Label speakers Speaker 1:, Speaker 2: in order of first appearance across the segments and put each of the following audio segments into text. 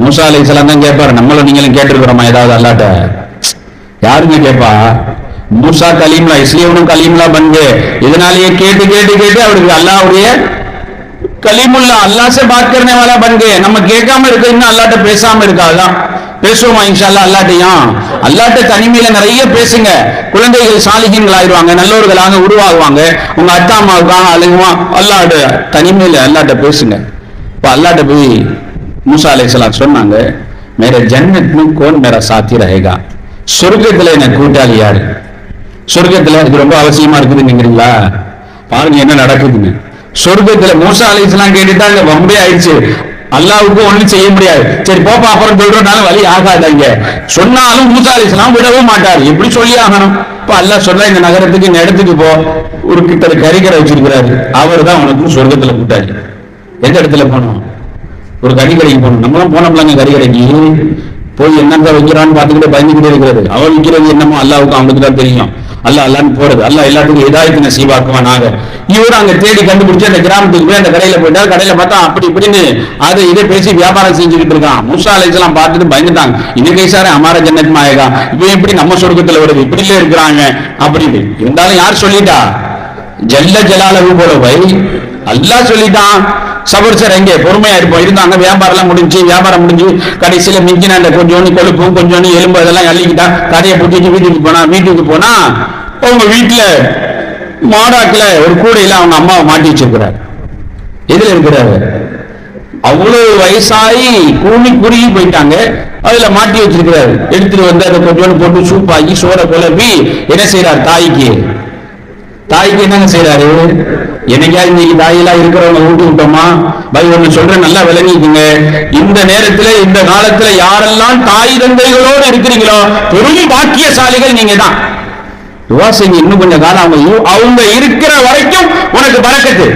Speaker 1: மூசா அலை இஸ்லாம் தான் கேட்பாரு. நம்மளும் நீங்களும் கேட்டிருக்கிறோமா? ஏதாவது அல்லாட்ட? யாருங்க கேட்பா மூசா கலீம்லா இஸ்லீவனும் கலீம்லா பண்பு. இதனாலேயே கேட்டு கேட்டு கேட்டு அவருக்கு அல்லாவுடைய கலீமுல்லா அல்லா சே பாத் கரனே கே நம்ம கேட்காம இருக்க இன்னும் அல்லாட்ட பேசாம இருக்காதான் பேசுவோமா இன்ஷால்லா அல்லாட்டையும்? அல்லாட்ட தனிமையில நிறைய பேசுங்க. குழந்தைகள் சாலிகன்கள் ஆயிடுவாங்க நல்லவர்களாக உருவாகுவாங்க. உங்க அத்தா அம்மாவுக்காக அழுகுவான். அல்லாட்ட தனிமையில அல்லாட்ட பேசுங்க. இப்போ அல்லாட்ட போய் மூசா அலைசலாம் சொன்னாங்க மேரே ஜன்னத் கோன் மேரா சாத்தி ரஹேகா. சொர்க்கத்தில் எனக்கு கூட்டாளி யாரு? சொர்க்கத்தில் இது ரொம்ப அவசியமா இருக்குதுங்கிறீங்களா? பாருங்க என்ன நடக்குதுன்னு. சொர்க்கத்துல மூசா அலைசலாம் கேட்டுதான் வம்பே ஆயிடுச்சு. அல்லாவுக்கும் ஒன்றும் செய்ய முடியாது. சரி போப்பா அப்புறம் சொல்றதுனால வழி ஆகாதாங்க சொன்னாலும் மூசா அலிஸ்லாம் விடவும் மாட்டார். எப்படி சொல்லி ஆகணும்? இப்போ அல்லாஹ் சொல்ல இந்த நகரத்துக்கு இந்த இடத்துக்கு போ. ஒரு கிட்ட கறிக்கரை வச்சிருக்கிறாரு. அவர் தான் உனக்கு சொர்க்கத்துல கூட்டாரு எந்த இடத்துல போனோம்? ஒரு கறி கடைக்கு போகணும். நம்மளும் போனோம்லாங்க கறி கடைக்கு. போய் என்னங்க வைக்கிறான்னு பார்த்துக்கிட்டு பயந்துக்கிட்டே இருக்கிறது. அவன் விற்கிறது என்னமோ அல்லாவுக்கு அவனுக்கு தான் தெரியும். அல்லாஹ் அல்லான்னு போறது. அல்ல எல்லாத்துக்கும் இதாயத்து நசீபாக்குவானாக இவரு அங்க தேடி கண்டுபிடிச்சு அந்த கிராமத்துக்கு போய் அந்த கடையில போயிட்டா கடையில பார்த்தா அப்படி இப்படின்னு அதை இதை பேசி வியாபாரம் செஞ்சுக்கிட்டு இருக்கான். மூசா அலைசலாம் பார்த்துட்டு பயந்துட்டாங்க. இன்னைக்கு சாரே அமார ஜன்னத் மாயகா இப்ப எப்படி நம்ம சொர்க்கத்துல வருது? இப்படிலே இருக்கிறாங்க. அப்படின்னு. இருந்தாலும் யார் சொல்லிட்டா? ஜல்ல ஜலாலவு போல வை அல்லாஹ் சொல்லிட்டான் சபர் சார் எங்கே? பொறுமையா இருப்போம் இருந்தாங்க வியாபாரம் எல்லாம் முடிஞ்சு வியாபாரம் முடிஞ்சு கடைசியில மிஞ்சின அந்த கொஞ்சோண்டு கொழுப்பும் கொஞ்சோண்டு எலும்பு அதெல்லாம் அள்ளிக்கிட்டா கதையை பிடிச்சிட்டு வீட்டுக்கு போனா வீட்டுக்கு போனா அவங்க வீட்டுல மாடாக்கில் ஒரு கூடையில அவங்க அம்மாவை மாட்டி வச்சிருக்கிறார். எதுல இருக்கிறாரு? அவ்வளவு வயசாகி கூணி குறுகி போயிட்டாங்க. அதுல மாட்டி வச்சிருக்கிறாரு. எடுத்துட்டு வந்து அதை கொஞ்சோண்டு போட்டு சூப்பாக்கி சோற குழப்பி என்ன செய்யறாரு தாய்க்கு. தாய்க்கு என்னங்க செய்யறாரு என்னைக்காவது இன்னைக்கு தாயெல்லாம் இருக்கிறவங்க ஊட்டி விட்டோமா? பை ஒண்ணு சொல்றேன் நல்லா விளங்கிக்குங்க. இந்த நேரத்துல இந்த காலத்துல யாரெல்லாம் தாய் தந்தைகளோடு இருக்கிறீங்களோ பெரும் பாக்கியசாலிகள் நீங்க தான் துவா இன்னும் கொஞ்சம் காலம் அவங்க அவங்க இருக்கிற வரைக்கும் உனக்கு பறக்கத்து.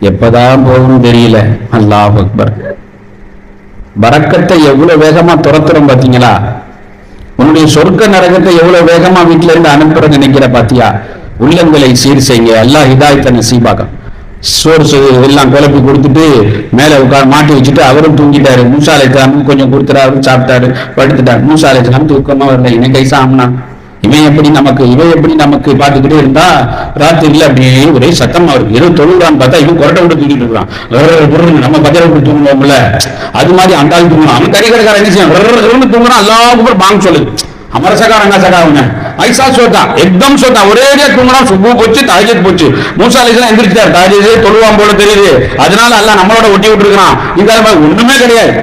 Speaker 1: எப்பதான் போகும் தெரியல. அல்லாஹ் அக்பர். பறக்கத்தை எவ்வளவு வேகமா துரத்துறோம் பாத்தீங்களா? உன்னுடைய சொர்க்க நரகத்தை எவ்வளவு வேகமா வீட்டுல இருந்து அனுப்புறோம் நினைக்கிற பாத்தியா? உள்ளங்களை சீர் செய்யுங்க. அல்லாஹ் ஹிதாயத்தை நசீபாக்கம் சோறு சோ- எல்லாம் குழப்பி கொடுத்துட்டு மேல உட்கார் மாட்டி வச்சுட்டு அவரும் தூங்கிட்டாரு. மூசாலை கொஞ்சம் கொடுத்துட்டாரு அவரும் சாப்பிட்டாரு படுத்துட்டாரு. மூசாலை தூக்கமா வரல. இவன் கைசா இவன் எப்படி நமக்கு இவன் எப்படி நமக்கு பார்த்துக்கிட்டே இருந்தா ராத்திரில அப்படியே ஒரே சத்தமா இருக்கு. ஏதோ தொழுகிறான்னு பார்த்தா இவன் கொரட்டை விட்டு தூக்கிட்டு இருக்கான் ரர்ரர் நம்ம பஜரை விட்டு தூங்குவோம்ல. அது மாதிரி அந்த ஆள் தூங்குவான் அவன் கறி கடைக்காரன் என்ன செய்யும் ரர்ரர்னு தூங்குறான். அல்லாவுக்கு பாங்க சொல்லுது. हमारा सका रंगा सका उन्हें ऐसा सोता एकदम सोता ஒரே தூங்குறா சுப்பு போச்சு தாஜத் போச்சு மூசா அலிஸ்லாம் எந்திரிச்சிட்டார் தாஜத் தொழுவான் போல தெரியுது அதனால அல்லாஹ் நம்மளோட ஒட்டி விட்டுருக்கான் இந்த ஒண்ணுமே கிடையாது